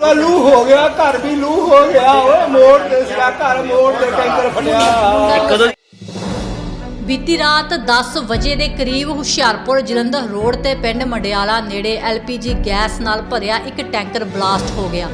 ਉਹ ਲੂ ਹੋ ਗਿਆ ਘਰ ਵੀ ਲੂ ਹੋ ਗਿਆ। ਓਏ ਮੋੜ ਤੇ ਸੀਗਾ ਘਰ ਮੋੜ ਤੇ ਟੈਂਕਰ ਫਟਿਆ ਕਦੋਂ? ਬੀਤੀ ਰਾਤ 10 ਵਜੇ ਦੇ ਕਰੀਬ ਹੁਸ਼ਿਆਰਪੁਰ ਜਲੰਧਰ ਰੋਡ ਤੇ ਪਿੰਡ ਮੰਡਿਆਲਾ ਨੇੜੇ ਐਲਪੀਜੀ ਗੈਸ ਨਾਲ ਭਰਿਆ ਇੱਕ ਟੈਂਕਰ ਬਲਾਸਟ ਹੋ ਗਿਆ।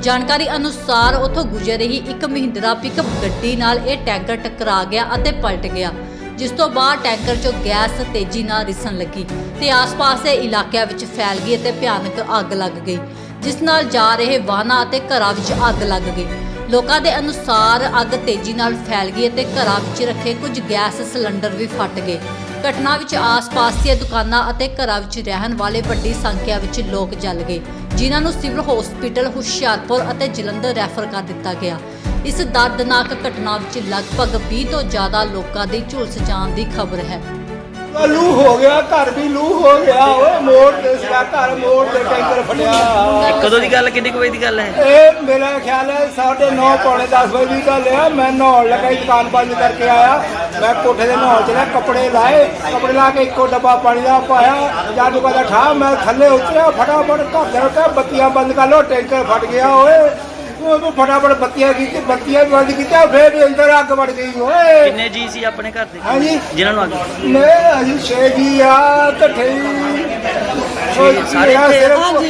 ਜਾਣਕਾਰੀ ਅਨੁਸਾਰ ਉੱਥੋਂ ਗੁਜ਼ਰ ਰਹੀ ਇੱਕ ਮਹਿੰਦਰਾ ਪਿਕਅਪ ਗੱਡੀ ਨਾਲ ਇਹ ਟੈਂਕਰ ਟਕਰਾ ਗਿਆ ਅਤੇ ਪਲਟ ਗਿਆ ਜਿਸ ਤੋਂ ਬਾਅਦ ਟੈਂਕਰ 'ਚੋਂ ਗੈਸ ਤੇਜ਼ੀ ਨਾਲ ਰਿਸਣ ਲੱਗੀ ਤੇ ਆਸ-ਪਾਸ ਦੇ ਇਲਾਕਿਆਂ ਵਿੱਚ ਫੈਲ ਗਈ ਅਤੇ ਭਿਆਨਕ ਅੱਗ ਲੱਗ ਗਈ। ਜਿਸ ਨਾਲ ਜਾ ਰਹੇ ਵਾਹਨਾਂ ਅਤੇ ਘਰਾਂ ਵਿੱਚ ਅੱਗ ਲੱਗ ਗਈ। ਲੋਕਾਂ ਦੇ ਅਨੁਸਾਰ ਅੱਗ ਤੇਜ਼ੀ ਨਾਲ ਫੈਲ ਗਈ ਅਤੇ ਘਰਾਂ ਵਿੱਚ ਰੱਖੇ ਕੁਝ ਗੈਸ ਸਿਲੰਡਰ ਵੀ ਫਟ ਗਏ। ਘਟਨਾ ਵਿੱਚ ਆਸ-ਪਾਸ ਦੀਆਂ ਦੁਕਾਨਾਂ ਅਤੇ ਘਰਾਂ ਵਿੱਚ ਰਹਿਣ ਵਾਲੇ ਵੱਡੀ ਸੰਖਿਆ ਵਿੱਚ ਲੋਕ ਜਲ ਗਏ, ਜਿਨ੍ਹਾਂ ਨੂੰ ਸਿਵਲ ਹਸਪੀਟਲ ਹੁਸ਼ਿਆਰਪੁਰ ਅਤੇ ਜਲੰਧਰ ਰੈਫਰ ਕਰ ਦਿੱਤਾ ਗਿਆ। ਇਸ ਦਰਦਨਾਕ ਘਟਨਾ ਵਿੱਚ ਲਗਭਗ 20 ਤੋਂ ਜ਼ਿਆਦਾ ਲੋਕਾਂ ਦੀ ਝੁਲਸ ਜਾਣ ਦੀ ਖਬਰ ਹੈ। ਲੂ ਹੋ ਗਿਆ ਘਰ ਵੀ ਲੂ ਹੋ ਗਿਆ। ਓਏ ਮੋੜ ਤੇ ਸੀਗਾ ਘਰ ਮੋੜ ਤੇ ਟੈਂਕਰ ਫਟਿਆ। ਕਦੋਂ ਦੀ ਗੱਲ ਕਿੰਨੇ ਕੁ ਵਜੇ ਦੀ ਗੱਲ ਹੈ? ਇਹ ਮੇਰਾ ਖਿਆਲ ਹੈ 9:30 ਪੌਣੇ 10 ਵਜੇ ਦੀ ਗੱਲ ਆ ਮੈਂ ਨਹਾਉਣ ਲੱਗਾ ਸੀ, ਦੁਕਾਨ ਬੰਦ ਕਰਕੇ ਆਇਆ। ਮੈਂ ਕੋਠੇ ਦੇ ਨਹਾਉਣ ਚ ਨਾ ਕੱਪੜੇ ਲਾਏ। ਕੱਪੜੇ ਲਾ ਕੇ ਇੱਕੋ ਡੱਬਾ ਪਾਣੀ ਦਾ ਪਾਇਆ। ਜਾਦੂ ਕਾ ਠਾ ਮੈਂ ਥੱਲੇ ਉਤਰਿਆ ਫਟਾਫਟ ਘਰ ਦੇ ਬੱਤੀਆਂ ਬੰਦ ਕਰ ਲੋ ਟੈਂਕਰ ਫਟ ਗਿਆ ਓਏ। ਉਹ ਤੋਂ ਫਟਾਫਟ ਬੱਤੀਆਂ ਕੀਤੀ ਬੱਤੀਆਂ ਵੀ ਬੰਦ ਕੀਤੀਆਂ ਫੇਰ ਵੀ ਅੰਦਰ ਅੱਗ ਵੜ ਗਈ ਓਏ। ਕਿੰਨੇ ਜੀ ਸੀ ਆਪਣੇ ਘਰ ਦੇ? ਹਾਂਜੀ। ਜਿਨ੍ਹਾਂ ਨੂੰ ਅੱਗ ਮੈਂ ਅਜੀ ਸ਼ੇਜੀ ਆ ਇਕੱਠੇ ਹੀ। ਸਾਰੇ? ਸਿਰਫ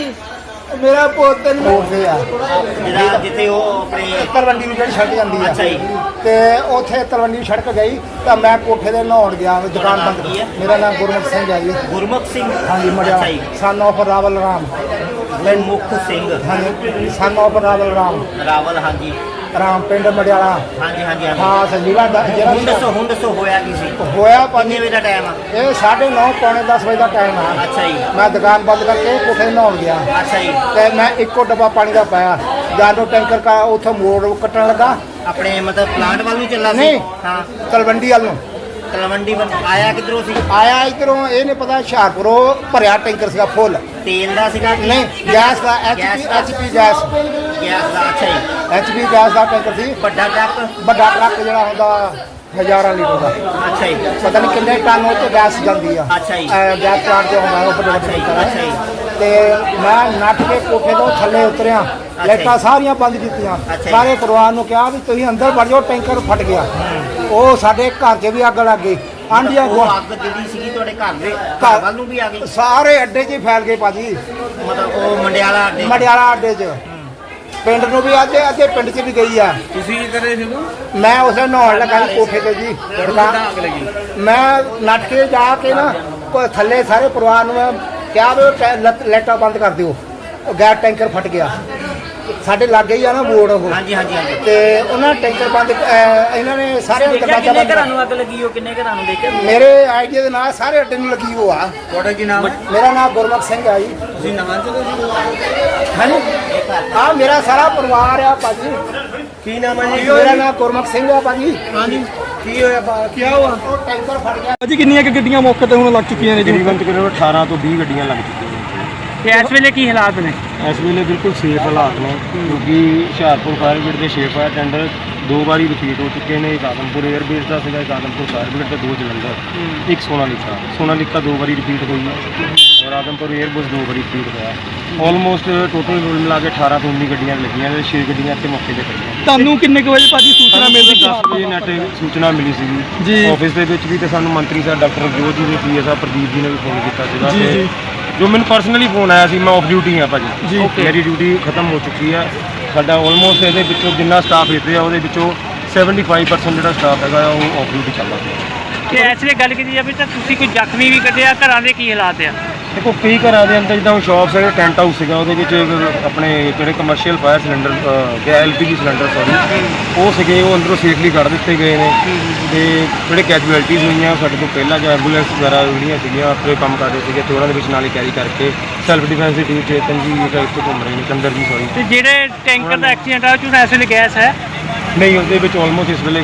ਮੇਰਾ ਪੁੱਤ ਨੂੰ ਉਠਦੇ ਆ ਜਿਹੜਾ ਜਿੱਥੇ ਉਹ ਆਪਣੇ ਤਲਵੰਡੀ ਨੂੰ ਜਿਹੜੀ ਸੜਕ ਜਾਂਦੀ ਆ। ਅੱਛਾ ਜੀ। ਤੇ ਉੱਥੇ ਤਲਵੰਡੀ ਸੜਕ ਗਈ ਤਾਂ ਮੈਂ ਕੋਠੇ ਦੇ ਨਹਾਉਣ ਗਿਆ ਦੁਕਾਨ ਬੰਦ? ਮੇਰਾ ਨਾਮ ਗੁਰਮੁਖ ਸਿੰਘ ਹੈ ਜੀ। ਗੁਰਮੁਖ ਸਿੰਘ? ਹਾਂਜੀ ਮੜਿਆ। ਜੀ। Son of Rawal Ram Gurmukh Singh. ਹਾਂਜੀ ਸਨ ਆਫ ਰਾਵਲ ਰਾਮ। ਰਾਵਲ ਹਾਂਜੀ। ਰਾਮ ਪਿੰਡ ਮੜਿਆਲਾ। ਹਾਂਜੀ ਹਾਂਜੀ ਹਾਂਜੀ। ਖਾਸ ਜ਼ਿਲ੍ਹਾ ਦਾ ਹੁਣ ਜਿਹੜਾ ਦੱਸੋ ਹੁਣ ਦੱਸੋ ਹੋਇਆ ਕੀ ਸੀ? ਹੋਇਆ ਕਿੰਨੇ ਪੰਜ ਵਜੇ ਦਾ ਟਾਈਮ ਆ? ਇਹ 9:30 ਪੌਣੇ 10 ਵਜੇ ਦਾ ਟਾਈਮ ਆ। ਅੱਛਾ ਜੀ। ਮੈਂ ਦੁਕਾਨ ਬੰਦ ਕਰਕੇ ਕੋਠੇ ਨਹਾਉਣ ਗਿਆ। ਅੱਛਾ ਜੀ। ਤੇ ਮੈਂ ਇੱਕੋ ਡੱਬਾ ਪਾਣੀ ਦਾ ਪਾਇਆ। ਜਦੋਂ ਟੈਂਕਰ ਕਾ ਉੱਥੋਂ ਮੋੜ ਕੱਟਣ ਲੱਗਾ। ਆਪਣੇ ਮਤਲਬ ਪਲਾਂਟ ਵੱਲ ਨੂੰ ਚੱਲਾ ਸੀ? ਨਹੀਂ। ਹਾਂ। ਤਲਵੰਡੀ ਵੱਲ ਨੂੰ। ਤਲਵੰਡੀ ਵੱਲ ਆਇਆ ਕਿਧਰੋਂ ਸੀ? ਆਇਆ ਇਧਰੋਂ ਇਹ ਨਹੀਂ ਪਤਾ ਹੁਸ਼ਿਆਰਪੁਰੋਂ ਭਰਿਆ ਟੈਂਕਰ ਸੀਗਾ ਫੁੱਲ। ਤੇਲ ਦਾ ਸੀਗਾ ਕਿ ਨਹੀਂ ਗੈਸ ਦਾ ਐਚਪੀ ਗੈਸ ਦਾ? HP gas. ਗੈਸ ਦਾ ਅੱਛਾ ਜੀ। ਐਚਪੀ ਗੈਸ ਦਾ ਟੈਂਕਰ ਸੀ। ਵੱਡਾ ਟਰੱਕ? ਵੱਡਾ ਟਰੱਕ ਜਿਹੜਾ ਹੁੰਦਾ ਹਜ਼ਾਰਾਂ ਲੀਟਰ ਦਾ। ਅੱਛਾ ਜੀ। ਪਤਾ ਨਹੀਂ ਕਿੰਨੇ ਟਨ ਉਹ ਤੇ ਗੈਸ ਜਾਂਦੀ ਆ। ਅੱਛਾ ਜੀ। ਅਹ ਗੈਸ ਪਲਾਂਟ ਤੇ ਆਉਂਦਾ ਉਹ ਟੈਂਕਰ ਅੱਛਾ ਜੀ। ਤੇ ਮੈਂ ਨੱਠ ਕੇ ਕੋਠੇ ਤੋਂ ਥੱਲੇ ਉਤਰਿਆ। ਲਾਈਟਾਂ ਸਾਰੀਆਂ ਬੰਦ ਕੀਤੀਆਂ। ਅੱਛਾ ਜੀ। ਸਾਰੇ ਪਰਿਵਾਰ ਨੂੰ ਕਿਹਾ ਵੀ ਤੁਸੀਂ ਅੰਦਰ ਵੜ ਜਾਓ ਟੈਂਕਰ ਫਟ ਗਿਆ। ਉਹ ਸਾਡੇ ਘਰ 'ਚ ਵੀ ਅੱਗ ਲੱਗ ਗਈ। ਆਂਡੀਆਂ ਉਹ ਅੱਗ ਜਿਹੜੀ ਸੀਗੀ ਤੁਹਾਡੇ ਘਰ ਦੇ ਘਰ ਵੱਲ ਨੂੰ ਵੀ ਆ ਗਈ? ਸਾਰੇ ਅੱਡੇ 'ਚ ਹੀ ਫੈਲ ਗਏ ਭਾਜੀ। ਮਤਲਬ ਉਹ ਮੰਡਿਆਲਾ ਅੱਡੇ ਮੜਿਆਲਾ ਅੱਡੇ 'ਚ। ਪਿੰਡ ਨੂੰ ਵੀ ਅੱਧੇ ਅੱਧੇ ਪਿੰਡ 'ਚ ਵੀ ਗਈ ਆ। ਤੁਸੀਂ ਕੀ ਕਰੇ ਸੀ ਨੂੰ ਮੈਂ ਉਸੇ ਨਹਾਉਣ ਲੱਗਾ ਸੀ ਕੋਠੇ ਤੇ ਜੀ। ਅੱਗ ਲੱਗੀ? ਮੈਂ ਨੱਠ ਕੇ ਜਾ ਕੇ ਨਾ ਕੋ- ਥੱਲੇ ਸਾਰੇ ਪਰਿਵਾਰ ਨੂੰ ਮੈਂ ਕਿਹਾ ਵੀ ਉਹ ਟੈ- ਲਾਈਟਾਂ ਬੰਦ ਕਰ ਦਿਓ। ਉਹ ਗੈਸ ਟੈਂਕਰ ਫਟ ਗਿਆ। ਸਾਡੇ ਲਾਗੇ ਹੀ ਆ ਨਾ ਬੋਰਡ ਉਹ। ਹਾਂਜੀ ਹਾਂਜੀ ਹਾਂਜੀ। ਤੇ ਉਹਨਾਂ ਟੈਂਕਰ ਬੰਦ ਅਹ ਇਹਨਾਂ ਨੇ ਸਾਰੇ ਦਰਵਾਜ਼ਾ ਕਿੰਨੇ ਬੰਦ ਘਰਾਂ ਕਰ- ਨੂੰ ਅੱਗ ਲੱਗੀ ਉਹ ਕਿੰਨੇ ਘਰਾਂ ਨੂੰ ਦੇਖਿਆ? ਮੇਰੇ ਆਈਡੀਆ ਦੇ ਨਾਲ ਸਾਰੇ ਅੱਡੇ ਨੂੰ ਲੱਗੀ ਉਹ ਆ। ਤੁਹਾਡਾ ਕੀ ਨਾਮ ਹੈ? ਮੇਰਾ ਨਾਮ ਗੁਰਮੁਖ ਸਿੰਘ ਆ ਜੀ। ਤੁਸੀਂ ਨਵਾਂ ਚਲੇ ਹਾਂਜੀ ਆ ਮੇਰਾ ਸਾਰਾ ਪਰਿਵਾਰ ਆ ਭਾਜੀ। ਕੀ ਨਾਮ ਹੈ ਮੇਰਾ ਨਾਮ ਗੁਰਮੁਖ ਸਿੰਘ ਆ ਭਾਜੀ। ਹਾਂਜੀ। ਕੀ ਹੋਇਆ ਕੀ ਹੋਇਆ? ਉਹ ਟੈਂਕਰ ਫਟ ਗਿਆ। ਅਜੀ ਕਿੰਨੀਆਂ ਕਿ ਗੱਡੀਆਂ ਮੌਕੇ ਤੇ ਹੁਣ ਲੱਗ ਚੁੱਕੀਆਂ ਨੇ ਜੀ? ਤਕਰੀਬਨ ਤਕਰੀਬਨ 18 ਤੋਂ 20 ਗੱਡੀਆਂ ਲੱਗ ਚੁੱਕੀਆਂ ਤੇ ਇਸ ਵੇਲੇ ਕੀ ਹਾਲਾਤ ਨੇ? ਇਸ ਵੇਲੇ ਬਿਲਕੁਲ ਸੇਫ ਹਾਲਾਤ ਨੇ ਕਿਉਂਕਿ ਹੁਸ਼ਿਆਰਪੁਰ ਫਾਇਰ ਬ੍ਰਿਗੇਡ ਦੇ ਛੇ ਫਾਇਰ ਟੈਂਡਰ ਦੋ ਵਾਰੀ ਰਿਪੀਟ ਹੋ ਚੁੱਕੇ ਨੇ ਇੱਕ ਆਦਮਪੁਰ 에ਅਰ ਬੇਸ ਦਾ ਸੀਗਾ ਇੱਕ ਆਦਮਪੁਰ ਫਾਇਰ ਬ੍ਰਿਗੇਡ ਤੇ ਦੋ ਜਲੰਧਰ ਇੱਕ ਸੋਨਾਲੀਕਾ। ਸੋਨਾਲੀਕਾ ਦੋ ਵਾਰੀ ਰਿਪੀਟ ਹੋਈ ਹੈ ਔਰ ਆਦਮਪੁਰ 에ਅਰ ਬਸ ਦੋ ਵਾਰੀ ਰਿਪੀਟ ਹੋਇਆ। ਆਲਮੋਸਟ ਟੋਟਲ ਕੁੱਲ ਮਿਲਾ ਕੇ 18 ਤੋਂ 19 ਗੱਡੀਆਂ ਲੱਗੀਆਂ ਨੇ 6 ਗੱਡੀਆਂ ਇੱਥੇ ਮੌਕੇ ਤੇ ਖੜੀਆਂ ਤੁਹਾਨੂੰ ਕਿੰਨੇ ਕੁ ਵਜੇ ਭਾਜੀ ਸੂਚਨਾ ਮਿਲਦੀ ਕਿ 10 ਵਜੇ ਨੈਟ ਸੂਚਨਾ ਮਿਲੀ ਸੀਗੀ। ਜੀ। ਆਫਿਸ ਦੇ ਵਿੱਚ ਵੀ ਤੇ ਸਾਨੂੰ ਮੰਤਰੀ ਸਾਹਿਬ ਡਾਕਟਰ ਜੋਤ ਜੀ ਦੇ ਪੀਐਸ ਸਾਹਿਬ ਪ੍ਰਦੀਪ ਜੀ ਨੇ ਵੀ ਫੋਨ ਕੀਤਾ ਸੀਗਾ ਜੀ, ਤੇ ਜੀ। ਮੈਨੂੰ ਪਰਸਨਲੀ ਫੋਨ ਆਇਆ ਸੀ ਮੈਂ ਆਫ ਡਿਊਟੀ ਆ ਭਾਜੀ ਜੀ, okay। ਮੇਰੀ ਡਿਊਟੀ ਖਤਮ ਹੋ ਚੁੱਕੀ ਆ ਸਾਡਾ ਆਲਮੋਸਟ ਇਹਦੇ ਵਿੱਚੋਂ ਜਿੰਨਾ ਸਟਾਫ ਇੱਥੇ ਆ ਉਹਦੇ ਵਿੱਚੋਂ 75% ਜਿਹੜਾ ਸਟਾਫ ਹੈਗਾ ਉਹ ਆਫ ਡਿਊਟੀ ਚੱਲਦਾ ਤੇ ਇਸ ਵੇਲੇ ਗੱਲ ਕੀਤੀ ਜਾਵੇ ਤਾਂ ਤੁਸੀਂ ਕੋਈ ਜ਼ਖਮੀ ਵੀ ਕੱਢਿਆ ਘਰਾਂ ਦੇ ਕੀ ਹਾਲਾਤ ਆ ਦੇਖੋ ਕਈ ਘਰਾਂ ਦੇ ਅੰਦਰ ਜਿੱਦਾਂ ਸ਼ਾਪਸ ਹੈਗੇ ਟੈਂਟ ਹਾਊਸ ਸੀਗਾ ਉਹਦੇ ਵਿੱਚ ਆਪਣੇ ਜਿਹੜੇ ਕਮਰਸ਼ੀਅਲ ਫਾਇਰ ਸਿਲੰਡਰ ਗਿਆ ਐਲਪੀਜੀ ਸਿਲੰਡਰ ਸੌਰੀ ਉਹ ਸੀਗੇ ਉਹ ਅੰਦਰੋਂ ਸੇਫਲੀ ਕੱਢ ਦਿੱਤੇ ਗਏ ਨੇ। ਤੇ ਜਿਹੜੇ ਕੈਜੂਅਲਟੀਜ਼ ਹੋਈਆਂ ਸਾਡੇ ਤੋਂ ਪਹਿਲਾਂ ਜੋ ਐਂਬੂਲੈਂਸ ਵਗੈਰਾ ਜਿਹੜੀਆਂ ਸੀਗੀਆਂ ਆਪਣੇ ਕੰਮ ਕਰ ਰਹੇ ਸੀਗੇ ਤੇ ਉਹਨਾਂ ਦੇ ਵਿੱਚ ਨਾਲ ਹੀ ਕੈਰੀ ਕਰਕੇ ਸੈਲਫ ਡਿਫੈਂਸ ਦੀ ਟੀਮ ਚੇਤਨ ਜੀ ਇੱਕ ਇੱਥੇ ਘੁੰਮ ਰਹੇ ਨੇ ਚੰਦਰ ਜੀ ਸੌਰੀ ਤੇ ਜਿਹੜੇ ਟੈਂਕਰ ਦਾ ਐਕਸੀਡੈਂਟ ਆ ਉਹ ਚ ਇਸ ਵੇਲੇ ਗੈਸ ਹੈ? ਨਹੀਂ ਉਹਦੇ ਵਿੱਚ ਆਲਮੋਸਟ ਇਸ ਵੇਲੇ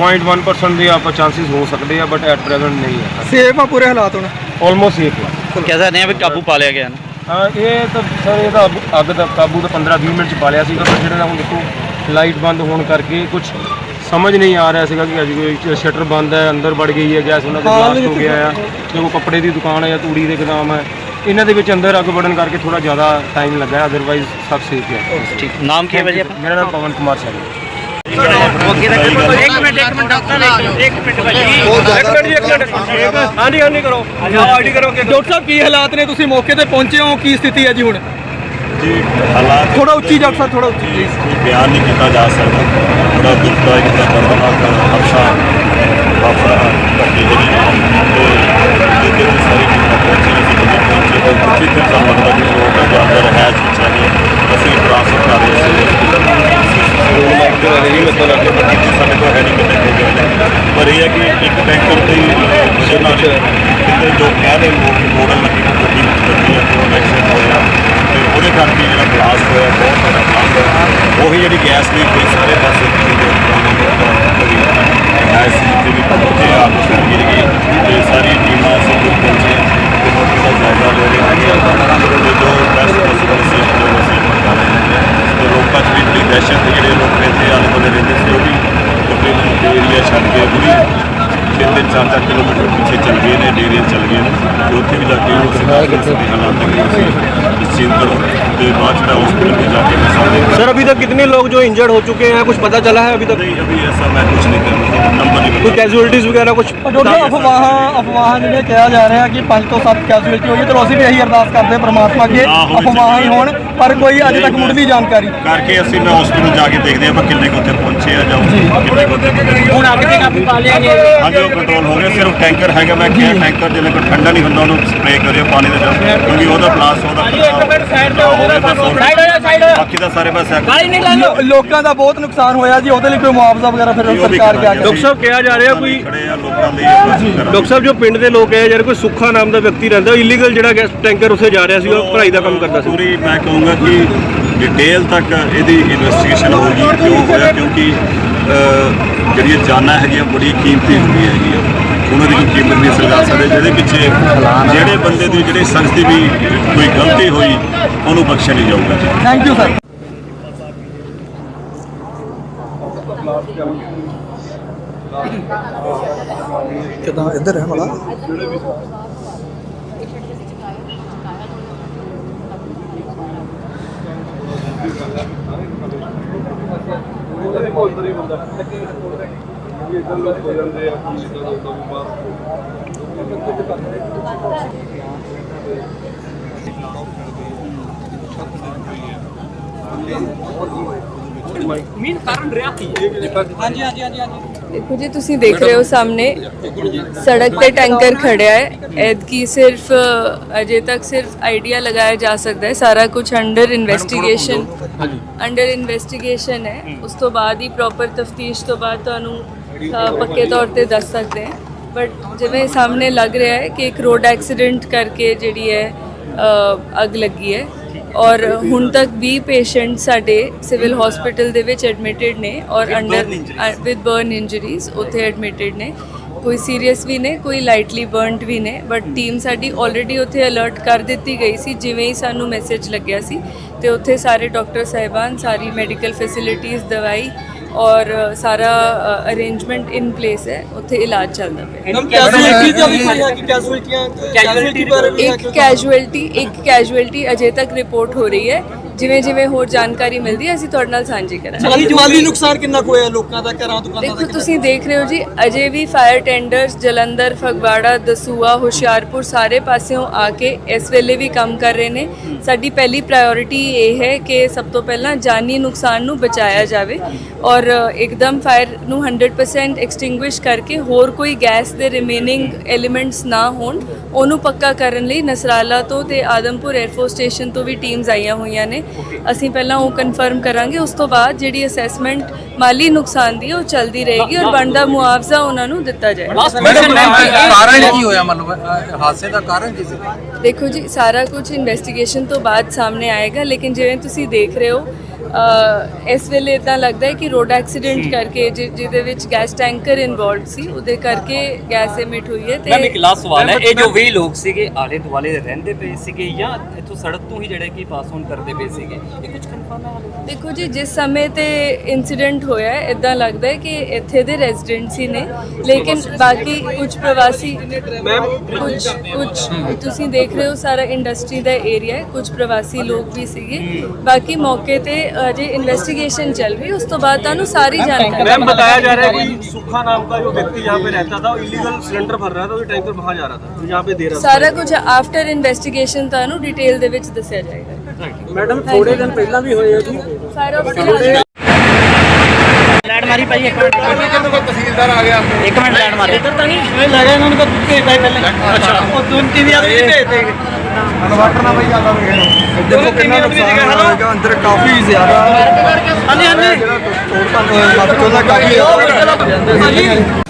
0.1% ਦੇ ਆਪਾਂ ਚਾਂਸਸ ਹੋ ਸਕਦੇ ਆ ਬਟ ਐਟ ਪ੍ਰੈਜ਼ੈਂਟ ਨਹੀਂ ਹੈ। ਸੇਫ ਆ ਪੂਰੇ ਹਾਲਾਤ ਹੁਣ? ਆਲਮੋਸਟ ਸੇਫ ਹੈ ਕਹਿ ਸਕਦੇ ਆ ਵੀ ਕਾਬੂ ਪਾ ਲਿਆ ਗਿਆ ਨਾ? ਹਾਂ ਇਹ ਤਾਂ ਸਰ ਇਹ ਤਾਂ ਅੱਗ- ਦਾ ਕਾਬੂ ਤਾਂ 15-20 ਮਿੰਟ ਚ ਪਾ ਲਿਆ ਸੀਗਾ ਪਰ ਜਿਹੜਾ ਹੁਣ ਦੇਖੋ ਲਾਈਟ ਬੰਦ ਹੋਣ ਕਰਕੇ ਕੁਝ ਸਮਝ ਨਹੀਂ ਆ ਰਿਹਾ ਸੀਗਾ ਕਿ ਅੱਜ ਕੋਈ ਸ਼ਟਰ ਬੰਦ ਹੈ ਅੰਦਰ ਵੜ ਗਈ ਹੈ ਗੈਸ ਉਹਨਾਂ ਦੇ ਹਾਂ, ਬਲਾਸਟ ਹੋ ਗਿਆ ਆ ਤੇ ਉਹ ਕੱਪੜੇ ਦੀ ਦੁਕਾਨ ਹੈ ਜਾਂ ਤੂੜੀ ਦੇ ਗਦਾਮ ਹੈ ਇਹਨਾਂ ਦੇ ਵਿੱਚ ਅੰਦਰ ਅੱਗ ਵੜਨ ਕਰਕੇ ਥੋੜਾ ਜ਼ਿਆਦਾ ਟਾਈਮ ਲੱਗਾ ਅਦਰਵਾਈਜ਼ ਸਭ ਸੇਫ ਹੈ ਠੀਕ। ਨਾਮ ਕੀ ਹੈ ਭਾਜੀ ਆਪਣਾ? ਮੇਰਾ ਨਾਮ ਪਵਨ ਕੁਮਾਰ ਸਿੰਘ ਹੈ। ਅੱਗੇ ਤੱਕ ਇੱਕ ਮਿੰਟ ਇੱਕ ਮਿੰਟ ਡਾਕਟਰ ਇੱਕ ਮਿੰਟ ਭਾਜੀ ਇੱਕ ਮਿੰਟ ਜੀ ਇੱਕ ਮਿੰਟ ਹਾਂਜੀ ਹਾਂਜੀ ਕਰੋ ਆਈਡੀ ਕਰੋ ਡਾਕਟਰ ਸਾਹਿਬ ਕੀ ਹਾਲਾਤ ਨੇ? ਤੁਸੀਂ ਮੌਕੇ ਤੇ ਪਹੁੰਚੇ ਹੋ? ਕੀ ਸਥਿਤੀ ਹੈ ਜੀ ਹੁਣ? ਜੀ ਹਾਲਾਤ ਥੋੜਾ ਉੱਚੀ ਡਾਕਟਰ ਸਾਹਿਬ ਥੋੜਾ ਉੱਚੀ। ਬਿਆਨ ਨਹੀਂ ਕੀਤਾ ਜਾ ਸਕਦਾ। ਬੜਾ ਦੁਖਦਾਇਕ ਤੇ ਦਰਦਨਾਕ ਹਾਦਸਾ ਵਾਪਰਾ ਘਟੀ ਜਿਹੜੀ ਤੇ ਜਿਹਦੇ ਵਿੱਚ ਸਾਰੀ ਟੀਮਾਂ ਪਹੁੰਚੀ ਸੀ ਜਦੋਂ ਪਹੁੰਚੇ ਤਾਂ ਕੁਝ ਦਿਨ ਸਾਨੂੰ ਲੱਗਦਾ ਕਿ ਲੋਕ ਦਾ ਅੰਦਰ ਹੈ ਚੀਜ਼ਾਂ ਨੇ ਅਸੀਂ ਟ੍ਰਾਂਸਫਰ ਕਰ ਰਹੇ ਸੀ ਉਹ ਲੱਗਦਾ ਨਹੀਂ ਮਤਲਬ ਕਿ ਸਾਡੇ ਕੋਲ ਹੈ ਨਹੀਂ ਕਿਤੇ ਹੋ ਗਿਆ ਪਰ ਇਹ ਹੈ ਕਿ ਇੱਕ ਟੈਂਕਰ ਦੀ ਵਜ੍ਹਾ ਨਾਲ ਕਿਤੇ ਜੋ ਕਹਿ ਰਹੇ ਲੋਕ ਮੋੜਨ ਲੱਗੇ ਗੱਡੀ ਲੱਗੀ ਹੈ ਉਹ ਐਕਸੀਡੈਂਟ ਹੋਇਆ ਤੇ ਉਹਦੇ ਕਰਕੇ ਜਿਹੜਾ ਬਲਾਸਟ ਹੋਇਆ ਬਹੁਤ ਵੱਡਾ ਬਲਾਸਟ ਹੋਇਆ ਉਹੀ ਜਿਹੜੀ ਗੈਸ ਲੀਕ ਹੋਈ ਸਾਰੇ ਪਾਸੇ ਗੈਸ ਦੀ ਵੀ ਪਹੁੰਚੇ ਆ ਗਿਰ ਗਈ ਤੇ ਸਾਰੀ ਟੀਮਾਂ ਅਸੀਂ ਕੋਲ ਪਹੁੰਚੇ ਤੇ ਮੌਕੇ ਦਾ ਜਾਇਜ਼ਾ ਲੈ ਰਹੇ ਹਾਂ ਤੇ ਜੋ ਬੈਸਟ ਪੋਸੀਬਲ ਸੀ ਜੋ ਅਸੀਂ ਕਰ ਰਹੇ ਹਾਂ ਤੇ ਲੋਕਾਂ 'ਚ ਵੀ ਬੜੀ ਦਹਿਸ਼ਤ ਜਿਹੜੇ ਲੋਕ ਇੱਥੇ ਆਲੇ ਦੁਆਲੇ ਰਹਿੰਦੇ ਸੀ, ਉਹ ਵੀ ਤਕਰੀਬਨ ਏਰੀਆ ਛੱਡ ਕੇ ਪੂਰੀ ਤਿੰਨ ਤਿੰਨ ਚਾਰ ਚਾਰ ਕਿਲੋਮੀਟਰ ਪਿੱਛੇ ਚੱਲ ਗਏ ਨੇ ਡੇਰੇ ਚੱਲ ਗਏ ਨੇ ਤੇ ਉੱਥੇ ਵੀ ਜਾ ਕੇ ਉਹ ਸਰਕਾਰ ਦੇ ਹਾਲਾਤ ਤੱਕ ਅਸੀਂ ਨਿਸ਼ਚਿੰਤ ਕਰੋ ਤੇ ਬਾਅਦ ਚ हॉस्पिटल में जाके मैं सारे सर अभी तक कितने लोग जो इंजर्ड हो चुके हैं कुछ पता चला है अभी तक नहीं अभी ऐसा मैं कुछ नहीं कर सकता नंबर नहीं ਕੋਈ बता ਕੈਜੂਅਲਟੀਜ਼ ਵਗੈਰਾ ਕੁਝ ਡਾਕਟਰ ਅਫਵਾਹਾਂ ਅਫਵਾਹਾਂ ਜਿਹੜੇ ਕਿਹਾ ਜਾ ਰਿਹਾ ਕਿ 5 ਤੋਂ 7 ਕੈਜੂਅਲਟੀ ਹੋਈ ਹੈ ਤੇ ਅਸੀਂ ਵੀ ਇਹੀ ਅਰਦਾਸ ਕਰਦੇ ਹਾਂ ਪ੍ਰਮਾਤਮਾ ਅੱਗੇ ਨਾ ਹੋਵੇ ਅਫਵਾਹਾਂ ਹੀ ਹੋਣ ਪਰ ਕੋਈ ਅਜੇ ਤੱਕ ਮੁੱਢਲੀ ਜਾਣਕਾਰੀ ਕਰਕੇ ਅਸੀਂ ਮੈਂ ਹਸਪੀਟਲ ਜਾ ਕੇ ਦੇਖਦੇ ਆਪਾਂ ਕਿੰਨੇ ਕੁ ਉੱਥੇ ਪਹੁੰਚੇ ਆ ਜਾਂ ਕਿੰਨੇ ਕੁ ਉੱਥੇ ਹੁਣ ਅੱਗ ਤੇ ਕਾਬੂ ਪਾ ਲਿਆ ਜੀ ਹਾਂਜੀ ਉਹ ਕੰਟਰੋਲ ਹੋ ਗਿਆ ਸਿਰਫ ਟੈਂਕਰ ਹੈਗਾ ਮੈਂ ਕਿਹਾ ਟੈਂਕਰ ਜਿਹੜੇ ਕੋਈ ਠੰਡਾ ਨਹੀਂ ਹੁੰਦਾ ਉਹਨੂੰ ਸਪਰੇਅ ਕਰਿਓ ਪਾਣੀ ਦੇ ਨਾਲ ਕਿਉਂਕਿ ਉਹਦਾ ਪਲਾਸ ਉਹਦਾ ਇੱਕ ਮਿੰਟ ਸਾਈਡ ਤੇ ਹੋ ਹੋਵੇ ਤਾਂ ਜਾਓ ਸਾਈਡ ਹੋ ਜਾ ਸਾਈਡ ਹੋ ਜਾ ਬਾਕੀ ਦਾ ਸਾਰੇ ਪਾਸੇ ਗਾਲੀ ਨਹੀਂ ਲਾਂਗੇ ਲੋ- ਲੋਕਾਂ ਦਾ ਬਹੁਤ ਨੁਕਸਾਨ ਹੋਇਆ ਜੀ ਉਹਦੇ ਲਈ ਕੋਈ ਮੁਆਵਜ਼ਾ ਵਗੈਰਾ ਫਿਰ ਸਰਕਾਰ ਕਿਆ। ਕਰੇ? ਡਾਕਟਰ ਸਾਹਿਬ ਕਿਹਾ ਜਾ ਰਿਹਾ ਕੋਈ ਖੜੇ ਆ ਲੋਕਾਂ ਲਈ। ਡਾਕਟਰ ਸਾਹਿਬ ਜੋ ਪਿੰਡ ਦੇ ਲੋਕ ਹੈ ਯਾਰ ਕੋਈ ਸੁੱਖਾ ਨਾਮ ਦਾ ਵਿਅਕਤੀ ਰਹਿੰਦਾ ਇਲੀਗਲ ਜਿਹੜਾ ਗੈਸ ਟੈਂਕਰ ਉੱਥੇ ਜਾ ਰਿਹਾ ਸੀ ਉਹ ਭਰਾਈ ਦਾ ਕੰਮ ਕਰਦਾ ਸੀ। ਪੂਰੀ ਮੈਂ ਕਹੂੰਗਾ ਕਿ ਡਿਟੇਲ ਤੱਕ ਇਹਦੀ ਇਨਵੈਸਟੀਗੇਸ਼ਨ ਹੋਊਗੀ ਕਿਉਂ ਹੋਇਆ? ਕਿਉਂਕਿ ਜਿਹੜੀਆਂ ਜਾਨਾਂ ਹੈਗੀਆਂ ਬੜੀ ਕੀਮਤੀ ਹੁੰਦੀਆਂ ਹੈਗੀਆਂ। ਉਹਨਾਂ ਦੀ ਕੋਈ ਕੀਮਤ ਨਹੀਂ ਸਰਕਾਰ ਸਕਦੇ। ਜਿਹਦੇ ਪਿੱਛੇ ਜਿਹੜੇ ਬੰਦੇ ਦੀ ਜਿਹੜੇ ਸ਼ਖਸ ਦੀ ਵੀ ਕੋਈ ਗਲਤੀ ਹੋਈ ਉਹਨੂੰ ਬਖਸ਼ਿਆ ਨਹੀਂ ਜਾਊਗਾ। ਜੀ ਥੈਂਕ ਯੂ ਸਰ ਕਿਦਾਂ? ਇੱਧਰ ਹੈ ਮਲਾ ਉਹਦੇ ਕੋਲ ਤਰੀ ਬੰਦਾ ਇਹ ਇਦਾਂ ਲੋਕ ਹੋ ਜਾਂਦੇ ਆ ਕੀ ਇਦਾਂ ਦਾ ਹੁੰਦਾ ਵੀ ਬਾਹਰ ਛੱਤ ਦੇ ਹੋਈ ਹੈ। ਦੇਖੋ ਜੀ ਤੁਸੀਂ ਦੇਖ ਰਹੇ ਹੋ ਸਾਹਮਣੇ ਸੜਕ ਤੇ ਟੈਂਕਰ ਖੜਿਆ ਹੈ। ਐਦ ਕੀ ਸਿਰਫ ਅਜੇ ਤੱਕ ਸਿਰਫ ਆਈਡੀਆ ਲਗਾਇਆ ਜਾ ਸਕਦਾ ਹੈ। ਸਾਰਾ ਕੁਝ ਅੰਡਰ ਇਨਵੈਸਟੀਗੇਸ਼ਨ ਅੰਡਰ ਇਨਵੈਸਟੀਗੇਸ਼ਨ ਹੈ। ਉਸ ਤੋਂ ਬਾਅਦ ਹੀ ਪ੍ਰੋਪਰ ਤਫਤੀਸ਼ ਤੋਂ ਬਾਅਦ ਤੁਹਾਨੂੰ ਅ, ਪੱਕੇ ਤੌਰ ਤੇ ਦੱਸ ਸਕਦੇ ਹਾਂ। ਬਟ ਜਿਵੇਂ ਸਾਹਮਣੇ ਲੱਗ ਰਿਹਾ ਹੈ ਕਿ ਇੱਕ ਰੋਡ ਐਕਸੀਡੈਂਟ ਕਰਕੇ ਜਿਹੜੀ ਹੈ ਅ, ਅੱਗ ਲੱਗੀ ਹੈ। ਔਰ ਹੁਣ ਤੱਕ 20 ਪੇਸ਼ੈਂਟ ਸਾਡੇ ਸਿਵਲ ਹਸਪੀਟਲ ਦੇ ਵਿੱਚ ਐਡਮਿਟਡ ਨੇ ਔਰ ਅੰਡਰ ਵਿਦ ਬਰਨ ਇੰਜਰੀਜ਼ ਉੱਥੇ ਐਡਮਿਟਡ ਨੇ। ਕੋਈ ਸੀਰੀਅਸ ਵੀ ਨੇ ਕੋਈ ਲਾਈਟਲੀ ਬਰਨਡ ਵੀ ਨੇ ਬਟ ਟੀਮ ਸਾਡੀ ਆਲਰੇਡੀ ਉੱਥੇ ਅਲਰਟ ਕਰ ਦਿੱਤੀ ਗਈ ਸੀ ਜਿਵੇਂ ਹੀ ਸਾਨੂੰ ਮੈਸੇਜ ਲੱਗਿਆ ਸੀ। ਤੇ ਉੱਥੇ ਸਾਰੇ ਡਾਕਟਰ ਸਾਹਿਬਾਨ ਸਾਰੀ ਮੈਡੀਕਲ ਫੈਸਿਲਿਟੀਜ਼ ਦਵਾਈ ਔਰ ਅ, ਸਾਰਾ ਅਰੇਂਜਮੈਂਟ ਇਨ ਪਲੇਸ ਹੈ ਉੱਥੇ ਇਲਾਜ ਚੱਲਦਾ ਪਿਆ ਕੈਜੂਅਲਟੀ ਦਾ ਵੀ ਕੋਈ ਹੈ ਕਿ ਕੈਜੂਅਲਟੀਆਂ ਕੈਜੂਅਲਟੀ ਪਰ ਵੀ ਹੈ ਇੱਕ ਕੈਜੂਅਲਟੀ ਇੱਕ ਕੈਜੂਅਲਟੀ ਅਜੇ ਤੱਕ ਰਿਪੋਰਟ ਹੋ ਰਹੀ ਹੈ ਜਿਵੇਂ ਜਿਵੇਂ ਹੋਰ ਜਾਣਕਾਰੀ ਮਿਲਦੀ ਹੈ ਅਸੀਂ ਤੁਹਾਡੇ ਨਾਲ ਸਾਂਝੀ ਕਰਾਂਗੇ। ਮਾਲੀ ਮਾਲੀ ਨੁਕਸਾਨ ਕਿੰਨਾ ਕੁ ਹੋਇਆ ਲੋਕਾਂ ਦਾ ਘਰਾਂ ਦੁਕਾਨਾਂ ਦਾ ਦੇਖੋ ਤੁਸੀਂ ਦੇਖ ਰਹੇ ਹੋ ਜੀ ਅਜੇ ਵੀ ਫਾਇਰ ਟੈਂਡਰਸ ਜਲੰਧਰ ਫਗਵਾੜਾ ਦਸੂਆ ਹੁਸ਼ਿਆਰਪੁਰ ਸਾਰੇ ਪਾਸਿਓਂ ਆ ਕੇ ਇਸ ਵੇਲੇ ਵੀ ਕੰਮ ਕਰ ਰਹੇ ਨੇ। ਸਾਡੀ ਪਹਿਲੀ ਪ੍ਰਾਇੋਰਟੀ ਇਹ ਹੈ ਕਿ ਸਭ ਤੋਂ ਪਹਿਲਾਂ ਜਾਨੀ ਨੁਕਸਾਨ ਨੂੰ ਬਚਾਇਆ ਜਾਵੇ ਔਰ ਇੱਕਦਮ ਫਾਇਰ ਨੂੰ 100% ਐਕਸਟਿੰਗੁਇਸ਼ ਕਰਕੇ ਹੋਰ ਕੋਈ ਗੈਸ ਦੇ ਰਿਮੇਨਿੰਗ ਐਲੀਮੈਂਟਸ ਨਾ ਹੋਣ ਉਹਨੂੰ ਪੱਕਾ ਕਰਨ ਲਈ ਨਸਰਾਲਾ ਤੋਂ ਤੇ ਆਦਮਪੁਰ 에ਅਰਫੋਰਸ ਸਟੇਸ਼ਨ ਤੋਂ ਵੀ ਟੀਮਸ ਆਈਆਂ ਹੋਈਆਂ ਨੇ। ਅਸੀਂ ਪਹਿਲਾਂ ਉਹ ਕਨਫਰਮ ਕਰਾਂਗੇ ਉਸ ਤੋਂ ਬਾਅਦ ਜਿਹੜੀ ਅਸੈਸਮੈਂਟ ਮਾਲੀ ਨੁਕਸਾਨ ਦੀ ਉਹ ਚੱਲਦੀ ਰਹੇਗੀ ਔਰ ਬਣਦਾ ਮੁਆਵਜ਼ਾ ਉਹਨਾਂ ਨੂੰ ਦਿੱਤਾ ਜਾਏਗਾ। ਕਾਰਨ ਕੀ ਹੋਇਆ? ਮਤਲਬ ਹਾਦਸੇ ਦਾ ਕਾਰਨ ਕੀ ਸੀ? ਦੇਖੋ ਜੀ ਸਾਰਾ ਕੁਝ ਇਨਵੈਸਟੀਗੇਸ਼ਨ ਤੋਂ ਬਾਅਦ ਸਾਹਮਣੇ ਆਏਗਾ ਲੇਕਿਨ ਜਿਵੇਂ ਤੁਸੀਂ ਦੇਖ ਰਹੇ ਹੋ ਇਸ ਵੇਲੇ ਇਦਾਂ ਲੱਗਦਾ ਹੈ ਕਿ ਰੋਡ ਐਕਸੀਡੈਂਟ ਕਰਕੇ ਜਿ- ਜਿਹਦੇ ਵਿੱਚ ਗੈਸ ਟੈਂਕਰ ਇਨਵੋਲਡ ਸੀ ਉਹਦੇ ਕਰਕੇ ਗੈਸ ਐਮਿਟ ਹੋਈ ਹੈ ਮੈਮ ਇੱਕ ਤੇ ਲਾਸਟ ਸਵਾਲ ਹੈ ਇਹ ਜੋ 20 ਲੋਕ ਸੀਗੇ ਆਲੇ ਦੁਆਲੇ ਦੇ ਰਹਿੰਦੇ ਪਏ ਸੀਗੇ ਜਾਂ ਇੱਥੋਂ ਸੜਕ ਤੋਂ ਹੀ ਜਿਹੜੇ ਕਿ ਪਾਸ ਔਨ ਕਰਦੇ ਪਏ ਸੀਗੇ? ਇਹ ਕੁਝ ਕਨਫਰਮ ਹੈ ਹਾਲੇ? ਦੇਖੋ ਜੀ ਜਿਸ ਸਮੇਂ ਤੇ ਇਨਸੀਡੈਂਟ ਹੋਇਆ ਹੈ ਇਦਾਂ ਲੱਗਦਾ ਹੈ ਕਿ ਇੱਥੇ ਦੇ ਰੈਜ਼ੀਡੈਂਟਸ ਹੀ ਨੇ। ਲੇਕਿਨ ਬਾਕੀ ਕੁਝ ਪ੍ਰਵਾਸੀ ਕੁਝ ਕੁਝ ਤੁਸੀਂ ਦੇਖ ਰਹੇ ਹੋ ਸਾਰਾ ਇੰਡਸਟਰੀ ਦਾ ਏਰੀਆ ਹੈ ਕੁਝ ਪ੍ਰਵਾਸੀ ਲੋਕ ਵੀ ਸੀਗੇ। ਬਾਕੀ ਮੌਕੇ ਤੇ ਅਜੇ ਇਨਵੈਸਟੀਗੇਸ਼ਨ ਚੱਲ ਰਹੀ ਹੈ ਉਸ ਤੋਂ ਬਾਅਦ ਤੁਹਾਨੂੰ ਸਾਰੀ ਜਾਣਕਾਰੀ मैम बताया जा रहा है कि सूखा नाम का जो व्यक्ति यहाँ पे रहता था इलीगल सिलेंडर भर रहा था और टैंकर वहाँ जा रहा था तो यहाँ पे दे रहा ਸਾਰਾ ਕੁਝ ਆਫਟਰ ਇਨਵੈਸਟੀਗੇਸ਼ਨ ਤੁਹਾਨੂੰ ਡਿਟੇਲ ਦੇ ਵਿੱਚ ਦੱਸਿਆ ਜਾਏਗਾ मैडम थोड़े दिन पहला भी होए जी ਸਾਰਾ ਲੈਟ ਮਾਰੀ ਭਾਈ ਇੱਕ ਮਿੰਟ ਤਹਿਸੀਲਦਾਰ ਆ ਗਿਆ ਇੱਕ ਮਿੰਟ ਲੈਟ ਮਾਰੀ ਇੱਧਰ ਤਾਂ ਨਹੀਂ ਲੈ ਗਏ ਇਹਨਾਂ ਨੂੰ ਤਾਂ ਭੇਜਦਾ ਹੀ ਪਹਿਲੇ ਅੱਛਾ ਉਹ ਦੋ ਤਿੰਨ ਆਦਮੀ ਭੇਜਦੇ ਇਨਵਰਟਰ ਨਾਲ ਬਈ ਵੇ ਦੇਖੋ ਕਿੰਨਾ ਨੁਕਸਾਨ ਹੋਏਗਾ ਅੰਦਰ ਕਾਫੀ ਜ਼ਿਆਦਾ ਹਾਂਜੀ ਹਾਂਜੀ। ਤੋੜ ਭੰਨ ਕਾਫੀ ਕਾਫੀ